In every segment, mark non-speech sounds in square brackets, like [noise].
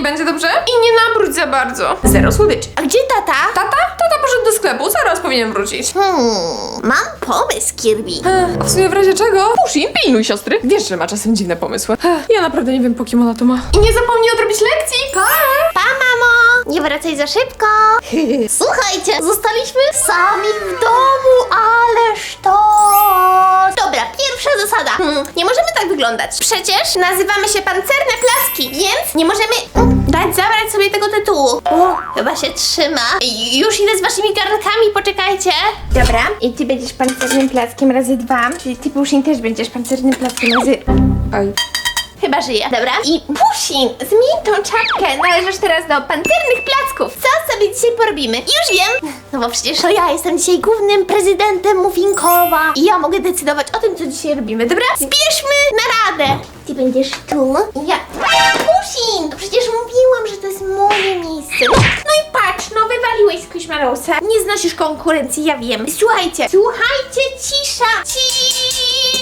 nie będzie, dobrze? I nie nabróć za bardzo. Zero słodyczy. A gdzie tata? Tata? Tata poszedł do sklepu, zaraz powinien wrócić. Hmm, mam pomysł, Kirby. Ech, A w sumie w razie czego? Pushi, pilnuj siostry. Wiesz, że ma czasem dziwne pomysły. Ech, Ja naprawdę nie wiem, po kim ona to ma. I nie zapomnij odrobić lekcji, pa! Pa, mamo! Nie wracaj za szybko. [laughs] Słuchajcie, zostaliśmy sami w domu, ależ to... Dobra, pierwsza zasada. Hmm, nie możemy tak wyglądać. Przecież nazywamy się Pancerne Placki, więc nie możemy dać zabrać sobie tego tytułu. O, chyba się trzyma. Już idę z waszymi garnkami, poczekajcie. Dobra, i ty będziesz pancernym plackiem razy dwa. Ty, ty Pushin, też będziesz pancernym plackiem razy... Oj. Chyba żyje. Dobra. I Pusin, zmień tą czapkę. Należysz teraz do pancernych placków. Co sobie dzisiaj porobimy? Już wiem. No bo przecież to ja jestem dzisiaj głównym prezydentem Muffinkowa. I ja mogę decydować o tym, co dzisiaj robimy. Dobra? Zbierzmy naradę. Ty będziesz tu. i Ja. Pusin! Przecież mówiłam, że to jest moje miejsce. No, i patrz, no wywaliłeś z Kuśmarosa. Nie znosisz konkurencji, ja wiem. Słuchajcie, słuchajcie, cisza, cisz.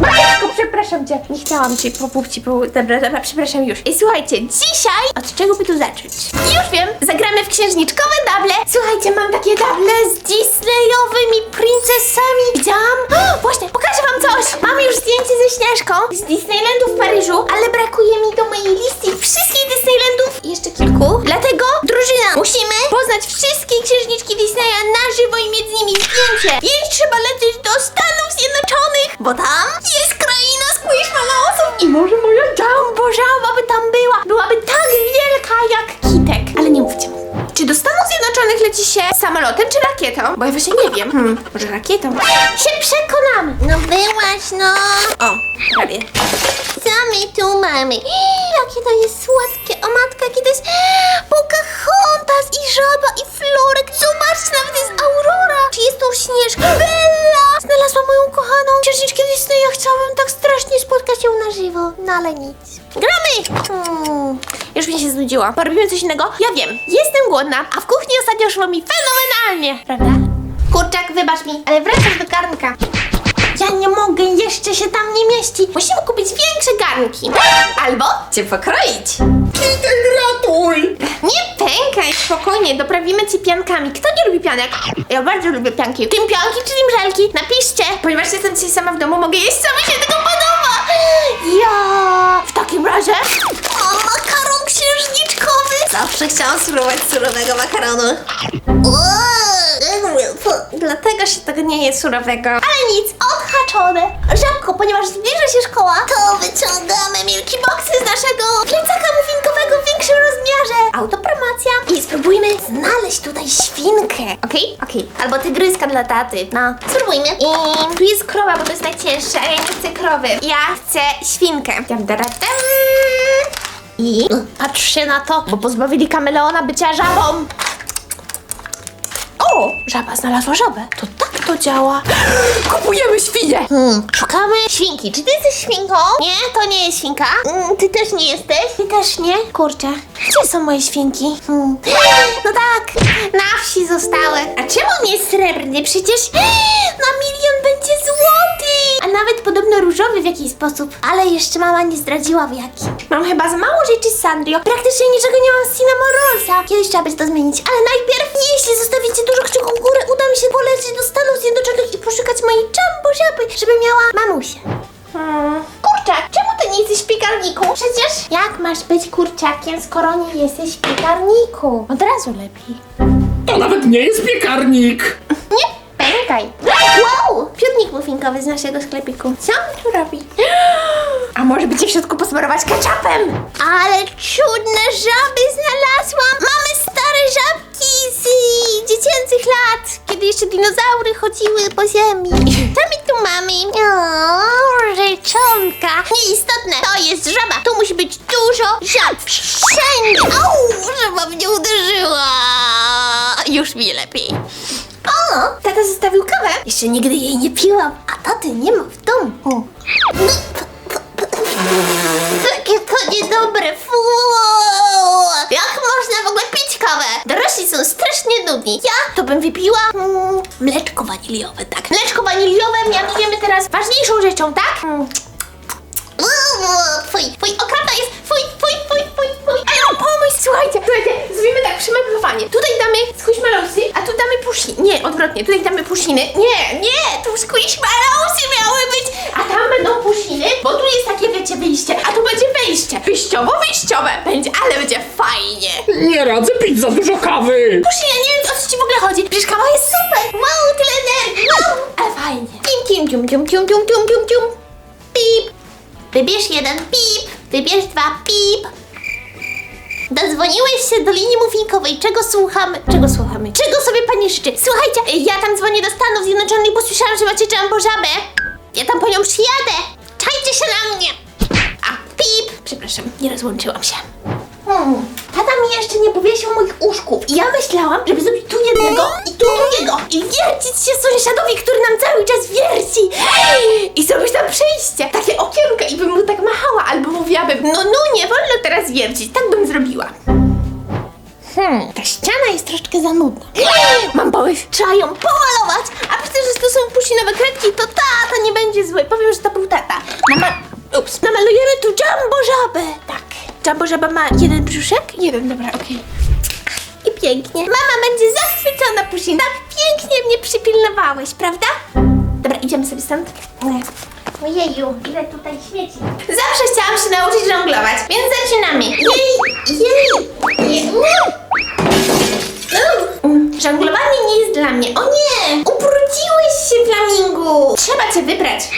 Mateczko, przepraszam cię. Nie chciałam cię popówci, po... Dobra, dobra, przepraszam już. I słuchajcie, dzisiaj od czego by tu zacząć? Już wiem, zagramy w księżniczkowe dable. Słuchajcie, mam takie dable z Disneyowymi princesami. Widziałam? O, [gasps] właśnie, pokażę wam coś. Mam już zdjęcie ze Śnieżką z Disneylandu w Paryżu, ale brakuje mi do mojej listy wszystkich Disneylandów i jeszcze kilku. Dlatego, drużyna, musimy poznać wszystkie księżniczki Disneya na żywo i mieć z nimi zdjęcie. Więc trzeba lecieć do Stanów Zjednoczonych, bo tam Bo ja właśnie nie wiem. Hmm, może rakietą? Się przekonamy. No byłaś, no. O, prawie. Co my tu mamy? [gasps] Jakie to jest słodkie. O matka, jakie to jest [gasps] Pocahontas i żaba i florek. Zobaczcie, nawet jest Aurora. Czy jest tu Śnieżka? Bella! Znalazłam moją kochaną księżniczkę Disneya. Chciałabym tak strasznie spotkać ją na żywo. No ale nic. Gramy! Hmm, już mi się znudziło. Porobimy coś innego? Ja wiem. Jestem głodna, a w kuchni ostatnio szło mi fenomenalnie. Prawda? Kurczak, wybacz mi, ale wracasz do garnka. Ja nie mogę, jeszcze się tam nie mieści. Musimy kupić większe garnki. Albo cię pokroić. Kitek, ratuj! Nie pękaj, spokojnie, doprawimy ci piankami. Kto nie lubi pianek? Ja bardzo lubię pianki. Tym pianki czy tym żelki? Napiszcie. Ponieważ jestem dzisiaj sama w domu, mogę jeść co mi się tylko podoba. Ja. W takim razie... O, makaron księżniczkowy. Zawsze chciałam spróbować surowego makaronu. Dlatego się tego nie je surowego. Ale nic, odhaczone. Żabko, ponieważ zbliża się szkoła, to wyciągamy Milky Boxy z naszego plecaka muffinkowego w większym rozmiarze. Autopromocja. I spróbujmy znaleźć tutaj świnkę. Okej? Okej. Albo tygryska dla taty. No, spróbujmy. I tu jest krowa, bo to jest najcięższe, ja nie chcę krowy. Ja chcę świnkę. Dam, dam. I patrzcie na to, bo pozbawili kameleona bycia żabą. O! Żaba znalazła żabę. To tak to działa. [gasps] Kupujemy świnie! Hmm, szukamy świnki. Czy ty jesteś świnką? Nie, to nie jest świnka. Mm, ty też nie jesteś? Ty też nie? Kurczę. Gdzie są moje świnki? Hmm. [gasps] No tak, na wsi zostały. A czemu nie srebrny? Przecież [gasps] na milion będzie złoty. A nawet podobno różowy w jakiś sposób. Ale jeszcze mama nie zdradziła w jaki. Mam chyba za mało rzeczy z Sandrio. Praktycznie niczego nie mam z Cinnamon Rollsa. Kiedyś trzeba będzie to zmienić. Ale najpierw, jeśli zostawicie dużo kciuków w górę, uda mi się polecieć do Stanów Zjednoczonych i poszukać mojej jumbo żaby, żeby miała mamusię. Hmm. Kurczak, czemu ty nie jesteś w piekarniku? Przecież jak masz być kurczakiem, skoro nie jesteś w piekarniku? Od razu lepiej. To nawet nie jest piekarnik! Nie pękaj. Wow! Piórnik muffinkowy z naszego sklepiku. Co on tu robi? [gasps] A może by cię w środku posmarować ketchupem? Ale cudne żaby znalazłam! Mamy stare żabki dziecięcych lat, kiedy jeszcze dinozaury chodziły po ziemi. [laughs] Co my tu mamy? O, rzeczonka. Nieistotne, to jest żaba. Tu musi być dużo żab. Wszędzie. Au, żaba mnie uderzyła. Już mi lepiej. O, tata zostawił kawę. Jeszcze nigdy jej nie piłam, a taty nie ma w domu. Takie to niedobre, fu! Jak można w ogóle pić kawę? Dorośli są strasznie Ja to bym wypiła mm, mleczko waniliowe, tak. Mleczko waniliowe mianujemy teraz ważniejszą rzeczą, tak? Mm. Fuj, fuj, okropna jest, fuj, fuj, fuj, fuj, fuj. Aju, załamanie. Tutaj damy squishmallowsy, a tu damy pushiny. Nie, odwrotnie, tutaj damy pushiny. Nie, nie, tu squishmallowsy miały być, a tam będą pushiny, bo tu jest takie, wiecie, wyjście, a tu będzie wejście. Wyjściowo, wyjściowe będzie, ale będzie fajnie. Nie radzę pić za dużo kawy! Pushina, nie wiem, o co ci w ogóle chodzi. Przecież kawa jest super. Wow, tyle energii, wow, ale fajnie. Kim, kim, kim, kim, kim, kim, kim, kim, kim. Pip. Wybierz jeden, pip. Wybierz dwa, pip. Dodzwoniłeś się do linii muffinkowej. Czego słuchamy? Czego słuchamy? Czego sobie pani życzy? Słuchajcie, ja tam dzwonię do Stanów Zjednoczonych, bo słyszałam, że macie jumbo żabę. Ja tam po nią przyjadę. Czajcie się na mnie. A, pip. Przepraszam, nie rozłączyłam się. Hmm. Mi jeszcze nie powiesił moich uszków. I ja myślałam, żeby zrobić tu jednego i tu drugiego. I wiercić się sąsiadowi, który nam cały czas wierci. I zrobić tam przejście. Takie okienko i bym mu tak machała. Albo mówiłabym, no no, nie wolno teraz wiercić. Tak bym zrobiła. Hmm, ta ściana jest troszkę za nudna. Mam pomysł, trzeba ją pomalować. A przecież, że to są pusinowe kredki, to tata nie będzie zły. Powiem, że to był tata. Nama Ups, namalujemy tu jumbo żabę. Tak. Jumbo żaba ma jeden brzuszek? Jeden, dobra, okej. I pięknie. Mama będzie zachwycona Pusin. Tak pięknie mnie przypilnowałeś, prawda? Dobra, idziemy sobie stąd. Ojeju, ile tutaj śmieci. Zawsze chciałam się nauczyć żonglować, więc zaczynamy. Jej, jej, jej. Żonglowanie nie jest dla mnie. O nie! Ubrudziłeś się, Flamingu! Trzeba cię wybrać.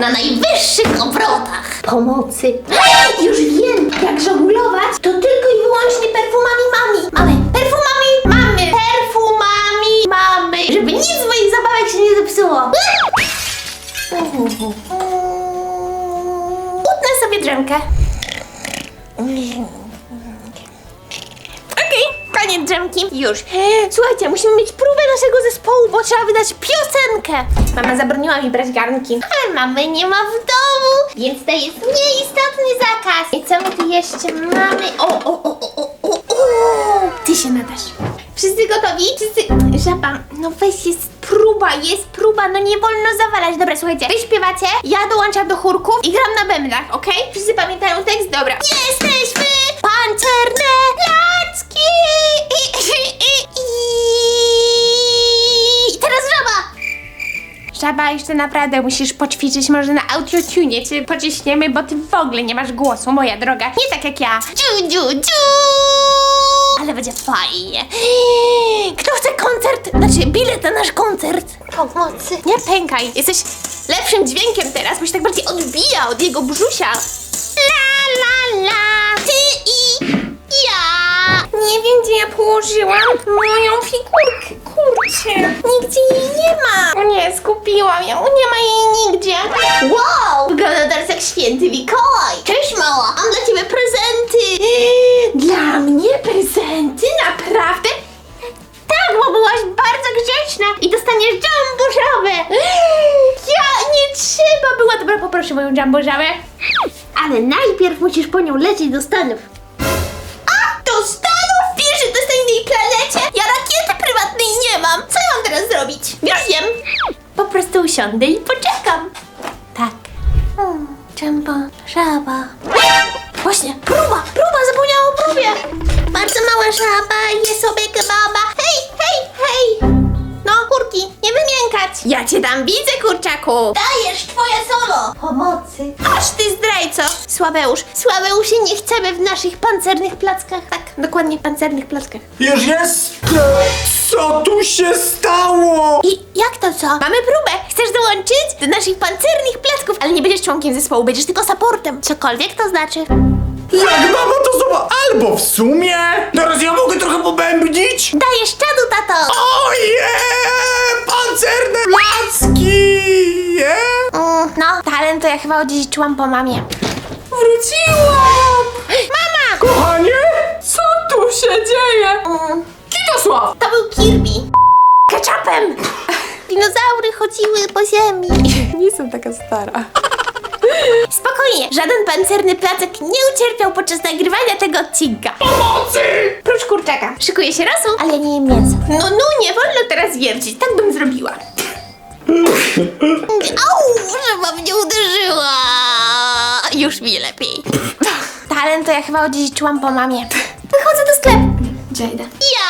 Na najwyższych obrotach. Pomocy. Już wiem, jak żonglować, to tylko i wyłącznie perfumami mami. Mamy. Perfumami mamy. Perfumami mamy. Żeby nic z moich zabawek się nie zepsuło. Utnę sobie drzemkę. Koniec drzemki. Już. Słuchajcie, musimy mieć próbę naszego zespołu, bo trzeba wydać piosenkę. Mama zabroniła mi brać garnki. Ale mamy nie ma w domu, więc to jest nieistotny zakaz. I co my tu jeszcze mamy? O, o, o, o, o, o, o. Ty się nadasz. Wszyscy gotowi? Wszyscy... Żaba, no weź jest próba, jest próba, no nie wolno zawalać. Dobra, słuchajcie, wy śpiewacie, ja dołączam do chórków i gram na bębnach, okej? Wszyscy pamiętają tekst? Dobra. Jesteśmy pancerne placki! I, teraz żaba! Żaba, jeszcze naprawdę musisz poćwiczyć może na autotune, cię pociśniemy, bo ty w ogóle nie masz głosu, moja droga. Nie tak jak ja. Dziu, dziu, dziu! Ale będzie fajnie. Kto chce koncert? Znaczy, bilet na nasz koncert. Pomocy. Nie pękaj. Jesteś lepszym dźwiękiem teraz, bo się tak bardziej odbija od jego brzusia. Nie wiem, gdzie ja położyłam moją figurkę. Kurczę. Nigdzie jej nie ma. O nie, skupiłam ją. Nie ma jej nigdzie. Wow, wygląda teraz jak święty Mikołaj. Cześć, mała. Mam dla ciebie prezenty. Dla mnie prezenty? Naprawdę? Tak, bo byłaś bardzo grzeczna i dostaniesz jumbo Ja nie trzeba była. Dobra, poproszę moją jumbo Ale najpierw musisz po nią lecieć do Stanów. 50 i poczekam. Tam widzę, kurczaku. Dajesz twoje solo. Pomocy. Aż ty zdrajco. Sławeusz, Sławeusie, nie chcemy w naszych pancernych plackach. Tak, dokładnie, pancernych plackach. Już jest! Co tu się stało? I jak to co? Mamy próbę. Chcesz dołączyć do naszych pancernych placków, ale nie będziesz członkiem zespołu, będziesz tylko supportem. Cokolwiek to znaczy. Jak mama to zobacz? Albo w sumie? Teraz ja mogę trochę pobębnić? Dajesz czadu, tato. Oje! Pancerne placki! Je? Mm, no, talent to ja chyba odziedziczyłam po mamie. Wróciłam! Mama! Kochanie? Co tu się dzieje? Mm, Kitosław! to był Kirby. Ketchupem! Dinozaury chodziły po ziemi. Nie jestem taka stara. Spokojnie, żaden pancerny placek nie ucierpiał podczas nagrywania tego odcinka. Pomocy! Prócz kurczaka. Szykuje się rosół, ale ja nie jem mięsa. No, no, nie wolno teraz wiercić. Tak bym zrobiła. Au, żaba mnie uderzyła. Już mi lepiej. Talent to ja chyba odziedziczyłam po mamie. Wychodzę do sklepu. Jada. Ja